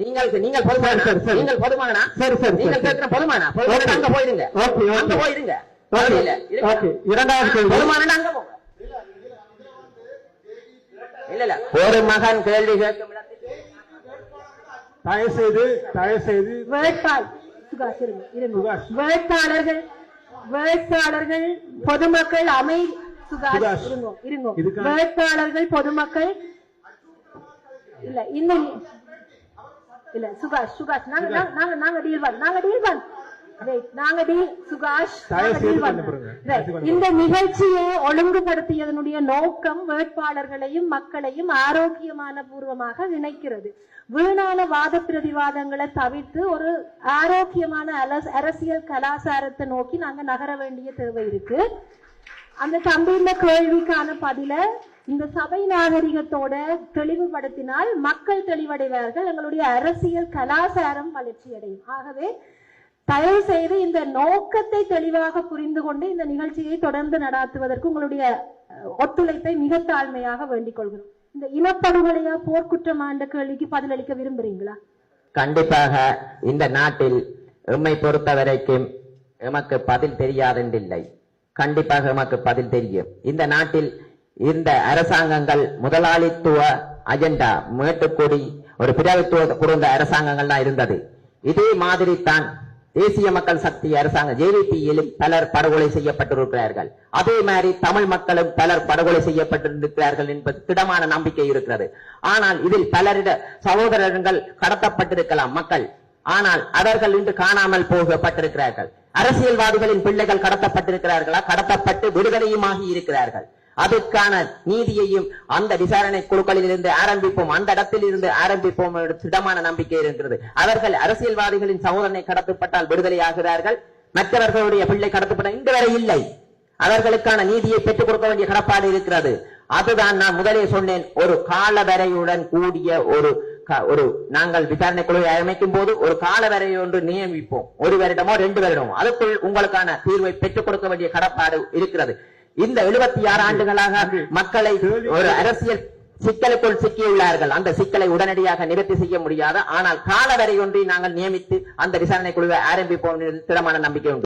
நீங்கள் நீங்கள் பொதுமானா சரி, சரி. நீங்கள் பொதுமானா சரி, சரி, நீங்கள் சரி. கேட்கிற பொதுமானா பொதுமானா ஓகே. அங்க போயிருங்க ஓகே, ஓகே. அங்க போயிருங்க ஓகே. இல்ல, இருங்க. ஓகே. இரண்டாவது கேள்வி. பொதுமானா அங்க போங்க இல்ல இல்ல ஒரு மகன் கேள்வி கேட்கும் தயவு செய்து தயவு வேட்பாள். வேட்பாளர்கள் வேட்பாளர்கள் பொதுமக்கள் அமை சுகாஷ். இருங்க வேட்பாளர்கள் பொதுமக்கள் இல்ல இன்னும் இல்ல சுகாஷ் சுகாஷ் நாங்க நாங்க- நாங்க நாங்க டீல் பண்ண நாங்க டீல் பண்ண Wait, நாங்க டீல் சுகாஷ் இந்த நிகழ்ச்சியை ஒழுங்குபடுத்தியதனுடைய நோக்கம் வேட்பாளர்களையும் மக்களையும் ஆரோக்கியமான பூர்வமாக இணைக்கிறது வீணான வாத பிரதிவாதங்களை தவிர்த்து ஒரு ஆரோக்கியமான அரசியல் கலாச்சாரத்தை நோக்கி நாங்க நகர வேண்டிய தேவை இருக்கு. அந்த தம்பியின் கேள்விக்கான பதில இந்த சபை நாகரிகத்தோட தெளிவுபடுத்தினால் மக்கள் தெளிவடைவார்கள். எங்களுடைய அரசியல் கலாச்சாரம் வளர்ச்சி அடையும் ஆகவே தயவு செய்து இந்த நோக்கத்தை தெளிவாக புரிந்து கொண்டு இந்த நிகழ்ச்சியை தொடர்ந்து நடாத்துவதற்கு உங்களுடைய ஒத்துழைப்பை மிக தாழ்மையாக வேண்டிக் கொள்கிறோம். இந்த இனப்படுகொலையா போர்க்குற்றம் ஆண்ட கேள்விக்கு பதிலளிக்க விரும்புறீங்களா? கண்டிப்பாக இந்த நாட்டில் எம்மை பொறுத்த வரைக்கும் எமக்கு பதில் தெரியாதென்றில்லை. கண்டிப்பாக எமக்கு பதில் தெரியும். இந்த நாட்டில் இந்த அரசாங்கங்கள் முதலாளித்துவ அஜெண்டா மேட்டுக்கொடி ஒரு பிரபுத்துவ குறைந்த அரசாங்கங்கள் தான் இருந்தது. இதே மாதிரி தான் தேசிய மக்கள் சக்தி அரசாங்கம் ஜேவிபியிலும் பலர் படுகொலை செய்யப்பட்டிருக்கிறார்கள். அதே மாதிரி தமிழ் மக்களும் பலர் படுகொலை செய்யப்பட்டிருக்கிறார்கள் என்பது திடமான நம்பிக்கை இருக்கிறது. ஆனால் இதில் பலரிட சகோதரர்கள் கடத்தப்பட்டிருக்கலாம் மக்கள். ஆனால் அவர்கள் இன்று காணாமல் போகப்பட்டிருக்கிறார்கள். அரசியல்வாதிகளின் பிள்ளைகள் கடத்தப்பட்டிருக்கிறார்களா? கடத்தப்பட்டு விடுதலையுமாகி இருக்கிறார்கள். அதுக்கான நீதியையும் அந்த விசாரணை குழுக்களில் இருந்து ஆரம்பிப்போம். அந்த இடத்தில் இருந்து ஆரம்பிப்போம் என்ற திடமான நம்பிக்கை இருக்கிறது. அவர்கள் அரசியல்வாதிகளின் சகோதரனை கடத்தப்பட்டால் விடுதலை ஆகிறார்கள். மற்றவர்களுடைய பிள்ளை கடத்தப்பட இன்று வரை இல்லை. அவர்களுக்கான நீதியை பெற்றுக் கொடுக்க வேண்டிய கடப்பாடு இருக்கிறது. அதுதான் நான் முதலே சொன்னேன். ஒரு காலவரையுடன் கூடிய ஒரு ஒரு நாங்கள் விசாரணை குழுவை அமைக்கும் போது ஒரு காலவரை ஒன்று நியமிப்போம். ஒரு வருடமோ ரெண்டு வருடமோ. அதுக்குள் உங்களுக்கான தீர்வை பெற்றுக் கொடுக்க வேண்டிய கடப்பாடு இருக்கிறது. இந்த எழுபத்தி ஆறு ஆண்டுகளாக மக்களை ஒரு அரசியல் சிக்கலுக்குள் சிக்கியுள்ளார்கள். அந்த சிக்கலை உடனடியாக நிவர்த்தி செய்ய முடியாது. ஆனால் காலவரை ஒன்றை நாங்கள் நியமித்து அந்த விசாரணை குழுவை ஆரம்பிப்போம் திடமான நம்பிக்கை உண்டு.